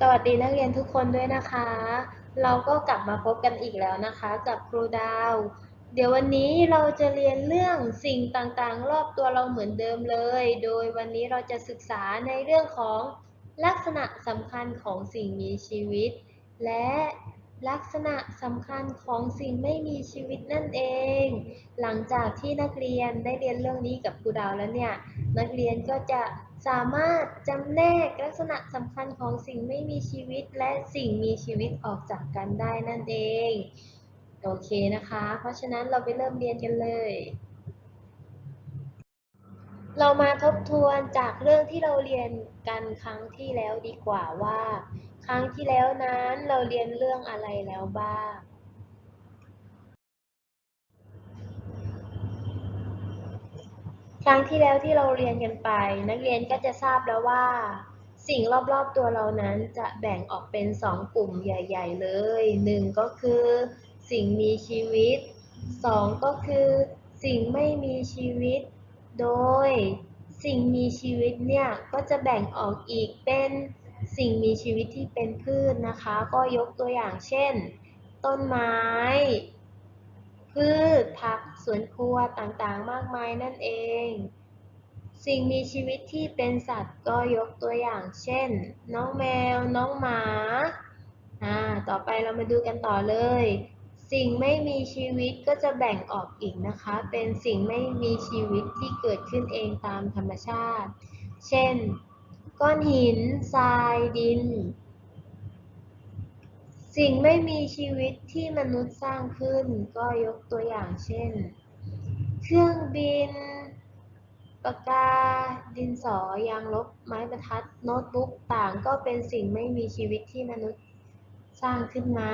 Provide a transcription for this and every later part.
สวัสดีนักเรียนทุกคนด้วยนะคะ เราก็กลับมาพบกันอีกแล้วนะคะกับครูดาว เดี๋ยววันนี้เราจะเรียนเรื่องสิ่งต่างๆ รอบตัวเราเหมือนเดิมเลย โดยวันนี้เราจะศึกษาในเรื่องของลักษณะสำคัญของสิ่งมีชีวิต และ ลักษณะสำคัญของสิ่งไม่มีชีวิตนั่นเอง หลังจากที่นักเรียนได้เรียนเรื่องนี้กับครูดาวแล้วเนี่ย นักเรียนก็จะสามารถจำแนกลักษณะสำคัญของสิ่งไม่มีชีวิตและสิ่งมีชีวิตออกจากกันได้นั่นเอง โอเคนะคะ เพราะฉะนั้นเราไปเริ่มเรียนกันเลย เรามาทบทวนจากเรื่องที่เราเรียนกันครั้งที่แล้วดีกว่าว่า ครั้งที่แล้วนั้นเราเรียนเรื่องอะไรแล้วบ้าง ครั้งที่แล้วที่เราเรียนกันไป นักเรียนก็จะทราบแล้วว่า สิ่งรอบๆตัวเรานั้นจะแบ่งออกเป็นสองกลุ่มใหญ่ ๆ เลยหนึ่งก็คือ สิ่งมีชีวิตสองก็คือ สิ่งไม่มีชีวิต โดย สิ่งมีชีวิตเนี่ยก็จะแบ่งออกอีกเป็น สิ่งมีชีวิตที่เป็นพืชนะคะ ก็ยกตัวอย่างเช่น ต้นไม้ พืชผักสวนครัวต่างๆ มากมายนั่นเอง สิ่งมีชีวิตที่เป็นสัตว์ก็ยกตัวอย่างเช่น น้องแมว น้องหมาอ่าต่อไปเรามาดูกันต่อเลย สิ่งไม่มีชีวิตก็จะแบ่งออกอีกนะคะ เป็นสิ่งไม่มีชีวิตที่เกิดขึ้นเองตามธรรมชาติ เช่น ก้อนหิน ทราย ดิน สิ่งไม่มีชีวิตที่มนุษย์สร้างขึ้น ก็ยกตัวอย่างเช่น เครื่องบิน ปากกา ดินสอ ยางลบ ไม้บรรทัด โน้ตบุ๊กต่างก็เป็นสิ่งไม่มีชีวิตที่มนุษย์สร้างขึ้นมา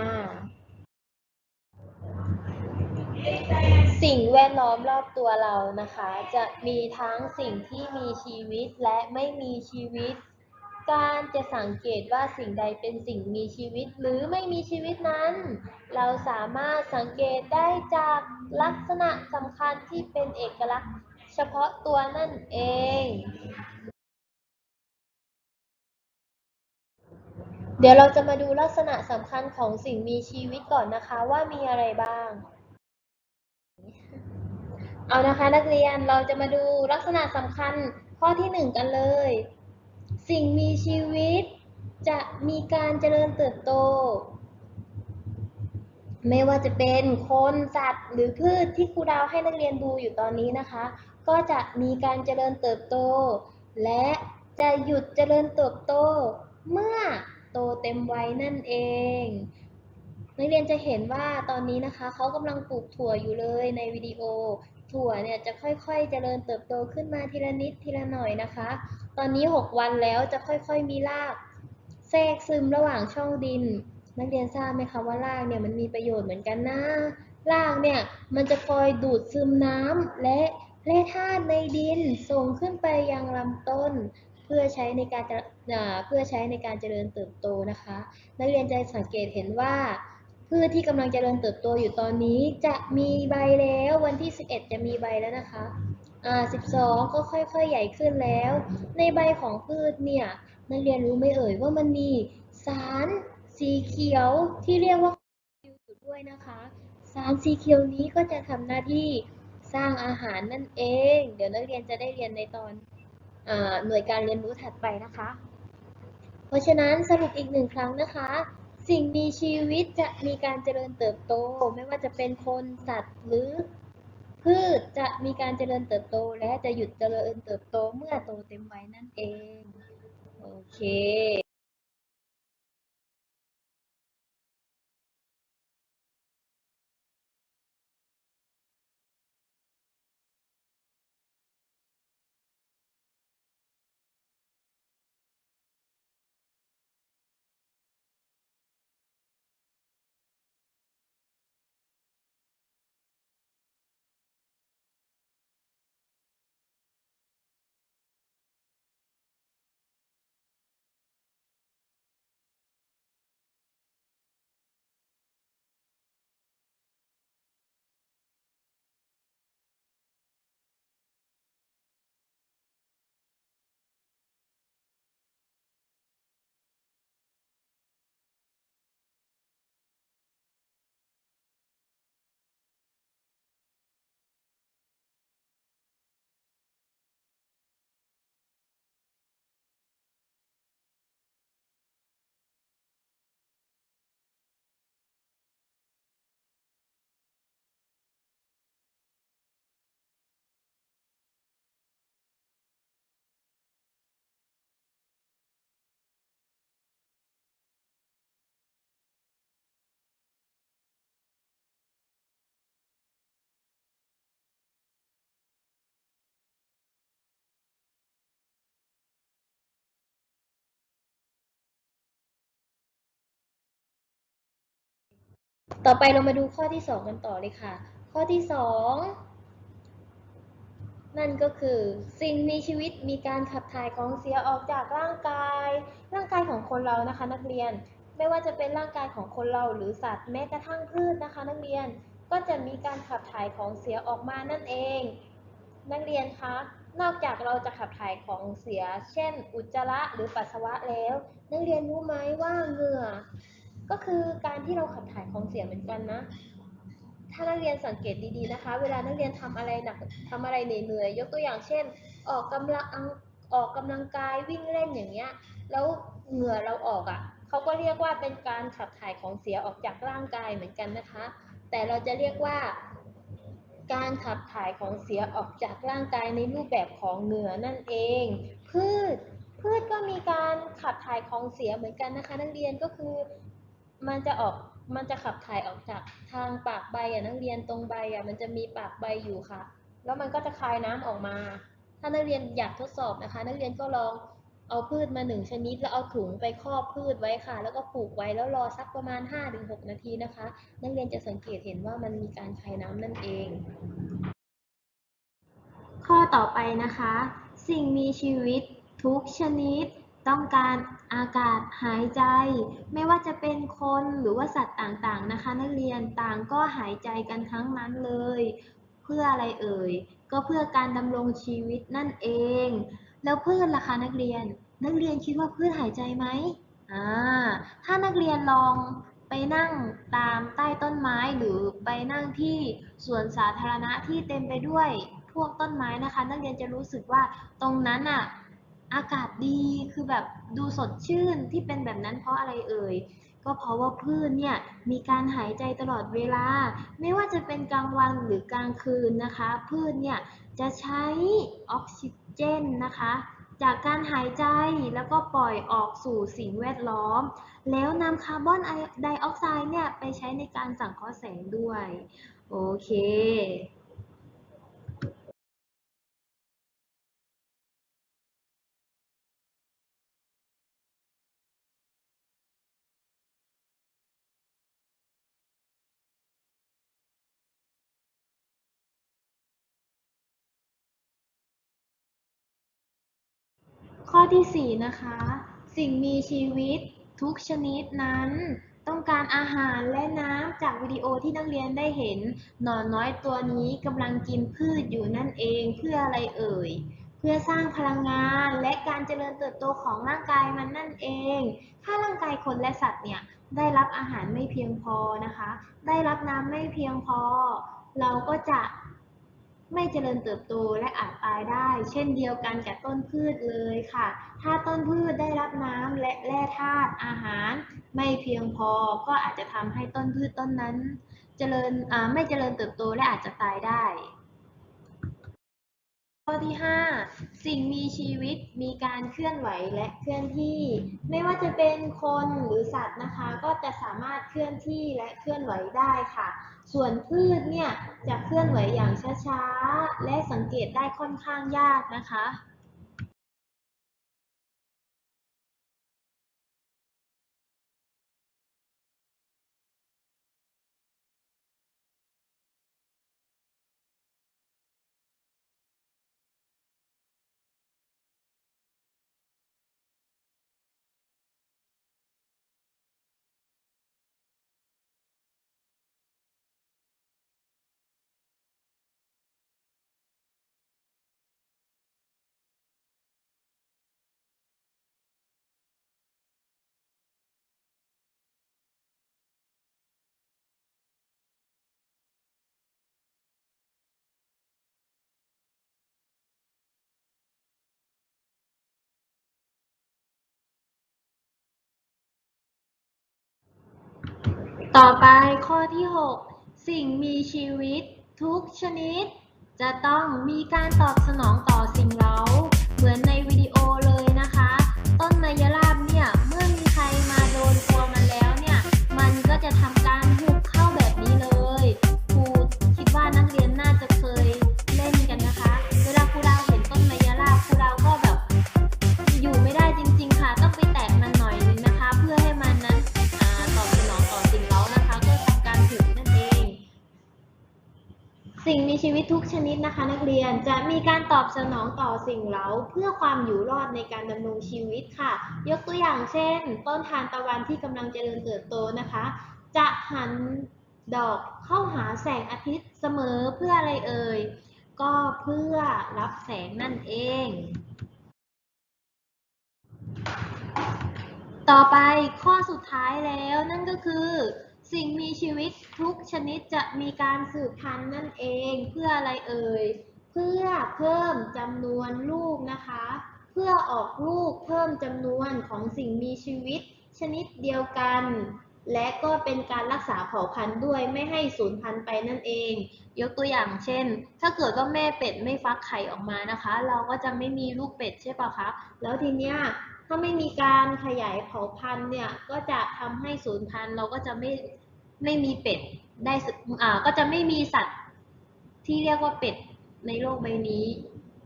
สิ่งแวดล้อมรอบตัวเรานะคะ จะมีทั้งสิ่งที่มีชีวิตและไม่มีชีวิต การจะสังเกตว่าสิ่งใดเป็นสิ่งมีชีวิตหรือไม่มีชีวิตนั้น เราสามารถสังเกตได้จากลักษณะสำคัญที่เป็นเอกลักษณ์เฉพาะตัวนั่นเองเดี๋ยวเราจะมาดูลักษณะสำคัญของสิ่งมีชีวิตก่อนนะคะว่ามีอะไรบ้าง เอานะคะนักเรียนเราจะมาดูลักษณะสำคัญข้อที่หนึ่งกันเลย สิ่งมีชีวิต จะมีการเจริญเติบโต ไม่ว่าจะเป็นคนสัตว์หรือพืชที่ครูดาวให้นักเรียนดูอยู่ตอนนี้นะคะ ก็จะมีการเจริญเติบโต และจะหยุดเจริญเติบโต เมื่อโตเต็มวัยนั่นเองนักเรียนจะเห็นว่าตอนนี้นะคะเขากำลังปลูกถั่วอยู่เลยในวิดีโอ ถั่วเนี่ยจะค่อยๆเจริญเติบโตขึ้นมาทีละนิดทีละหน่อยนะคะ ตอนนี้ 6 วันแล้วจะค่อยๆมีรากแทรกซึมระหว่างช่องดิน นักเรียนทราบไหมคะว่ารากเนี่ยมันมีประโยชน์เหมือนกันนะรากเนี่ยมันจะคอยดูดซึมน้ำและแร่ธาตุในดินส่งขึ้นไปยังลำต้น เพื่อใช้ในการเพื่อใช้ในการเจริญเติบโตนะคะ นักเรียนจะสังเกตเห็นว่า พืชที่กำลังจเจริญเติบโตอยู่ตอนนี้จะมีใบแล้ววันที่ 11 จะมีใบแล้วนะคะอ่า12 ก็ค่อยๆ ใหญ่ขึ้นแล้ว ในใบของพืชเนี่ยนักเรียนรู้ไหมเอ่ยว่ามันมีสารสีเขียวที่เรียกว่าอยู่ด้วยนะคะ สารสีเขียวนี้ก็จะทำหน้าที่สร้างอาหารนั่นเอง เดี๋ยวนักเรียนจะได้เรียนในตอนอหน่วยการเรียนรู้ถัดไปนะคะ เพราะฉะนั้นสรุปอีกหนึ่งครั้งนะคะ สิ่งมีชีวิตจะมีการเจริญเติบโต ไม่ว่าจะเป็นคนสัตว์หรือพืชจะมีการเจริญเติบโตและจะหยุดเจริญเติบโตเมื่อโตเต็มวัยนั่นเอง โอเค ต่อไปเรามาดูข้อที่สองกันต่อเลยค่ะ ข้อที่สองนั่นก็คือสิ่งมีชีวิตมีการขับถ่ายของเสียออกจากร่างกาย ร่างกายของคนเรานะคะ นักเรียน ไม่ว่าจะเป็นร่างกายของคนเราหรือสัตว์แม้กระทั่งพืชนะคะ นักเรียนก็จะมีการขับถ่ายของเสียออกมานั่นเอง นักเรียนคะนอกจากเราจะขับถ่ายของเสีย เช่น อุจจาระหรือปัสสาวะแล้ว นักเรียนรู้ไหมว่าเหงื่อ ก็คือการที่เราขับถ่ายของเสียเหมือนกันนะ ถ้านักเรียนสังเกตดีๆนะคะ เวลานักเรียนทำอะไรหนักทำอะไรเหนื่อยๆยกตัวอย่างเช่น ออกกำลังออกกำลังกายวิ่งเล่นอย่างเงี้ย แล้วเหงื่อเราออกอะ่ะเขาก็เรียกว่าเป็นการขับถ่ายของเสียออกจากร่างกายเหมือนกันนะคะ แต่เราจะเรียกว่า การขับถ่ายของเสียออกจากร่างกายในรูปแบบของเหงื่อนั่นเอง พืชพืชก็มีการขับถ่ายของเสียเหมือนกันนะคะ นักเรียนก็คือ มันจะออกมันจะขับถ่ายออกจากทางปากใบอะนักเรียนตรงใบอะมันจะมีปากใบอยู่ค่ะ แล้วมันก็จะคายน้ำออกมา ถ้านักเรียนอยากทดสอบนะคะ นักเรียนก็ลองเอาพืชมาหนึ่งชนิด แล้วเอาถุงไปครอบพืชไว้ค่ะ แล้วก็ผูกไว้แล้วรอสักประมาณ 5-6 นาทีนะคะ นักเรียนจะสังเกตเห็นว่ามันมีการคายน้ำนั่นเอง ข้อต่อไปนะคะ สิ่งมีชีวิตทุกชนิด ต้องการอากาศหายใจ ไม่ว่าจะเป็นคนหรือว่าสัตว์ต่างๆนะคะ นักเรียนต่างก็หายใจกันทั้งนั้นเลย เพื่ออะไรเอ่ย ก็เพื่อการดำรงชีวิตนั่นเอง แล้วพืชล่ะคะนักเรียน นักเรียนคิดว่าพืชหายใจไหมอ่าถ้านักเรียนลองไปนั่งตามใต้ต้นไม้หรือไปนั่งที่สวนสาธารณะที่เต็มไปด้วยพวกต้นไม้นะคะ นักเรียนจะรู้สึกว่าตรงนั้นอะ อากาศดีคือแบบดูสดชื่นที่เป็นแบบนั้นเพราะอะไรเอ่ยก็เพราะว่าพืชเนี่ยมีการหายใจตลอดเวลา ไม่ว่าจะเป็นกลางวันหรือกลางคืนนะคะ พืชเนี่ยจะใช้ออกซิเจนนะคะ จากการหายใจแล้วก็ปล่อยออกสู่สิ่งแวดล้อม แล้วนำคาร์บอนไดออกไซด์เนี่ยไปใช้ในการสังเคราะห์แสงด้วย โอเค ข้อที่ 4 นะคะ สิ่งมีชีวิตทุกชนิดนั้น ต้องการอาหารและน้ำจากวิดีโอที่นักเรียนได้เห็น หนอนน้อยตัวนี้กำลังกินพืชอยู่นั่นเองเพื่ออะไรเอ่ย เพื่อสร้างพลังงานและการเจริญเติบโตของร่างกายมันนั่นเอง ถ้าร่างกายคนและสัตว์เนี่ยได้รับอาหารไม่เพียงพอนะคะ ได้รับน้ำไม่เพียงพอ เราก็จะ ไม่เจริญเติบโตและอาจตายได้ เช่นเดียวกันกับต้นพืชเลยค่ะ ถ้าต้นพืชได้รับน้ำและแร่ธาตุอาหาร ไม่เพียงพอก็อาจจะทำให้ต้นพืชต้นนั้น เจริญไม่เจริญเติบโตและอาจจะตายได้ ข้อที่ 5 สิ่งมีชีวิตมีการเคลื่อนไหวและเคลื่อนที่ ไม่ว่าจะเป็นคนหรือสัตว์นะคะ ก็จะสามารถเคลื่อนที่และเคลื่อนไหวได้ค่ะ ส่วนพืชเนี่ยจะเคลื่อนไหวอย่างช้าๆ และสังเกตได้ค่อนข้างยากนะคะ ต่อไปข้อที่ 6 สิ่งมีชีวิต ทุกชนิด จะต้องมีการตอบสนองต่อสิ่งเร้า เหมือนในวิดีโอเลยนะคะ ต้นไมยราบเนี่ย เมื่อมีใครมาโดนตัวมันแล้วเนี่ย มันก็จะทำการหุบเข้าแบบนี้เลยครูคิดว่านักเรียนน่าจะ นะคะนักเรียนจะมีการตอบสนองต่อสิ่งเร้าเพื่อความอยู่รอดในการดำรงชีวิตค่ะ ยกตัวอย่างเช่น ต้นทานตะวันที่กำลังเจริญเติบโตนะคะ จะหันดอกเข้าหาแสงอาทิตย์เสมอเพื่ออะไรเอ่ย ก็เพื่อรับแสงนั่นเอง ต่อไปข้อสุดท้ายแล้วนั่นก็คือ สิ่งมีชีวิตทุกชนิดจะมีการสืบพันธุ์นั่นเองเพื่ออะไรเอ่ย เพื่อเพิ่มจำนวนลูกนะคะ เพื่อออกลูกเพิ่มจำนวนของสิ่งมีชีวิต ชนิดเดียวกัน และก็เป็นการรักษาเผ่าพันธุ์ด้วยไม่ให้สูญพันธุ์ไปนั่นเอง ยกตัวอย่างเช่น ถ้าเกิดว่าแม่เป็ดไม่ฟักไข่ออกมานะคะ เราก็จะไม่มีลูกเป็ดใช่ปะคะ แล้วทีเนี้ย ถ้าไม่มีการขยายเผ่าพันธุ์เนี่ยก็จะทำให้สูญพันธุ์เราก็จะไม่ไม่มีเป็ดได้สอ่าก็จะไม่มีสัตว์ที่เรียกว่าเป็ดในโลกใบนี้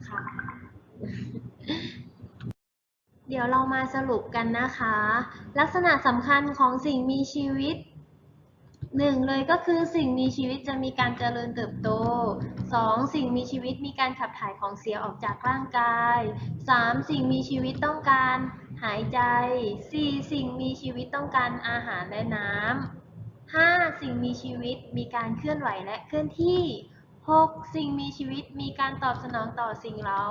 ค่ะ เดี๋ยวเรามาสรุปกันนะคะ ลักษณะสำคัญของสิ่งมีชีวิต หนึ่งเลยก็คือสิ่งมีชีวิตจะมีการเจริญเติบโตสองสิ่งมีชีวิตมีการขับถ่ายของเสียออกจากร่างกายสามสิ่งมีชีวิตต้องการหายใจสี่สิ่งมีชีวิตต้องการอาหารและน้ำห้าสิ่งมีชีวิตมีการเคลื่อนไหวและเคลื่อนที่หกสิ่งมีชีวิตมีการตอบสนองต่อสิ่งเร้า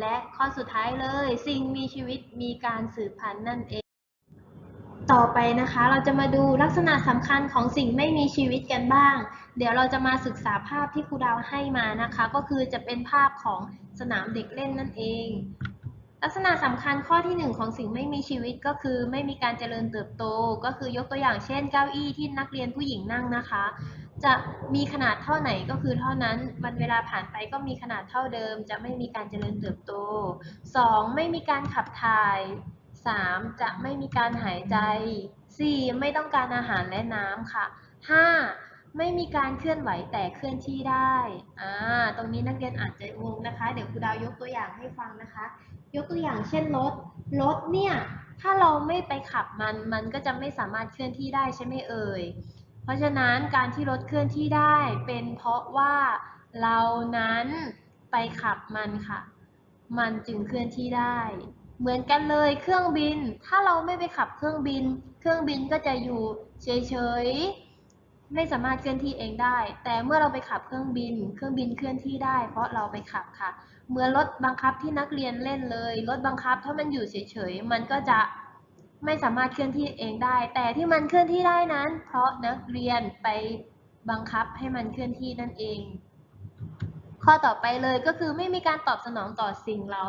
และข้อสุดท้ายเลย สิ่งมีชีวิตมีการสืบพันธุ์นั่นเอง ต่อไปนะคะ เราจะมาดูลักษณะสำคัญของสิ่งไม่มีชีวิตกันบ้าง เดี๋ยวเราจะมาศึกษาภาพที่ครูดาวให้มานะคะ ก็คือจะเป็นภาพของสนามเด็กเล่นนั่นเอง ลักษณะสำคัญข้อที่หนึ่งของสิ่งไม่มีชีวิตก็คือ ไม่มีการเจริญเติบโต ก็คือยกตัวอย่างเช่น เก้าอี้ที่นักเรียนผู้หญิงนั่งนะคะ จะมีขนาดเท่าไหนก็คือเท่านั้นวันเวลาผ่านไปก็มีขนาดเท่าเดิม จะไม่มีการเจริญเติบโต 2. ไม่มีการขับถ่าย 3. จะไม่มีการหายใจ 4. ไม่ต้องการอาหารและน้ำค่ะ 5. ไม่มีการเคลื่อนไหวแต่เคลื่อนที่ได้ อ่า ตรงนี้นักเรียนอาจจะงงนะคะ เดี๋ยวครูดาวยกตัวอย่างให้ฟังนะคะ ยกตัวอย่างเช่นรถ รถเนี่ย ถ้าเราไม่ไปขับมัน มันก็จะไม่สามารถเคลื่อนที่ได้ใช่ไหมเอ่ย เพราะฉะนั้นการที่รถเคลื่อนที่ได้เป็นเพราะว่าเรานั้นไปขับมันค่ะ มันจึงเคลื่อนที่ได้ เหมือนกันเลยเครื่องบิน ถ้าเราไม่ไปขับเครื่องบิน เครื่องบินก็จะอยู่เฉยๆ ไม่สามารถเคลื่อนที่เองได้ แต่เมื่อเราไปขับเครื่องบิน เครื่องบินเคลื่อนที่ได้ เพราะเราไปขับค่ะ เหมือนรถบังคับที่นักเรียนเล่นเลย รถบังคับถ้ามันอยู่เฉยๆ มันก็จะไม่สามารถเคลื่อนที่เองได้ แต่ที่มันเคลื่อนที่ได้นั้น เพราะนักเรียนไปบังคับให้มันเคลื่อนที่นั่นเอง ข้อต่อไปเลยก็คือไม่มีการตอบสนองต่อสิ่งเร้า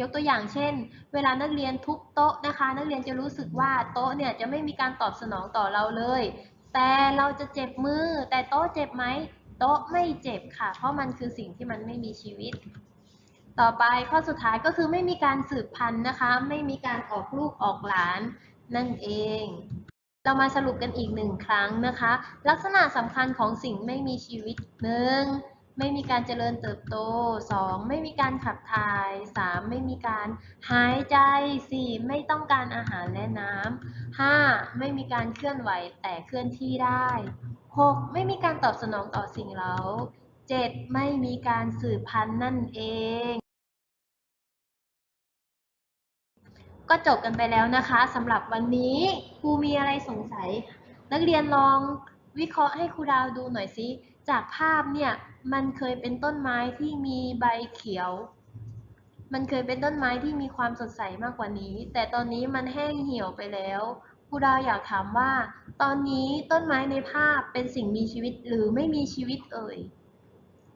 ยกตัวอย่างเช่น เวลานักเรียนทุบโต๊ะนะคะ นักเรียนจะรู้สึกว่าโต๊ะเนี่ยจะไม่มีการตอบสนองต่อเราเลย แต่เราจะเจ็บมือ แต่โต๊ะเจ็บไหมโต๊ะไม่เจ็บค่ะ เพราะมันคือสิ่งที่มันไม่มีชีวิต ต่อไปข้อสุดท้ายก็คือไม่มีการสืบพันธุ์นะคะ ไม่มีการออกลูกออกหลานนั่นเอง เรามาสรุปกันอีกหนึ่งครั้งนะคะ ลักษณะสำคัญของสิ่งไม่มีชีวิตหนึ่ง ไม่มีการเจริญเติบโต 2. ไม่มีการขับถ่าย 3. ไม่มีการหายใจ 4. ไม่ต้องการอาหารและน้ำ 5. ไม่มีการเคลื่อนไหวแต่เคลื่อนที่ได้ 6. ไม่มีการตอบสนองต่อสิ่งเร้า 7. ไม่มีการสืบพันธุ์นั่นเอง ก็จบกันไปแล้วนะคะสำหรับวันนี้ครูมีอะไรสงสัย นักเรียนลองวิเคราะห์ให้ครูดาวดูหน่อยสิ จากภาพเนี่ยมันเคยเป็นต้นไม้ที่มีใบเขียว มันเคยเป็นต้นไม้ที่มีความสดใสมากกว่านี้ แต่ตอนนี้มันแห้งเหี่ยวไปแล้วครูดาวอยากถามว่า ตอนนี้ต้นไม้ในภาพเป็นสิ่งมีชีวิตหรือไม่มีชีวิตเอ่ย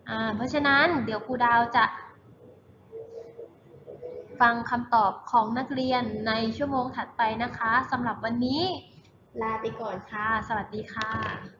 อ่าเพราะฉะนั้นเดี๋ยวครูดาวจะ ฟังคำตอบของนักเรียนในชั่วโมงถัดไปนะคะสำหรับวันนี้ลาไปก่อนค่ะ สวัสดีค่ะ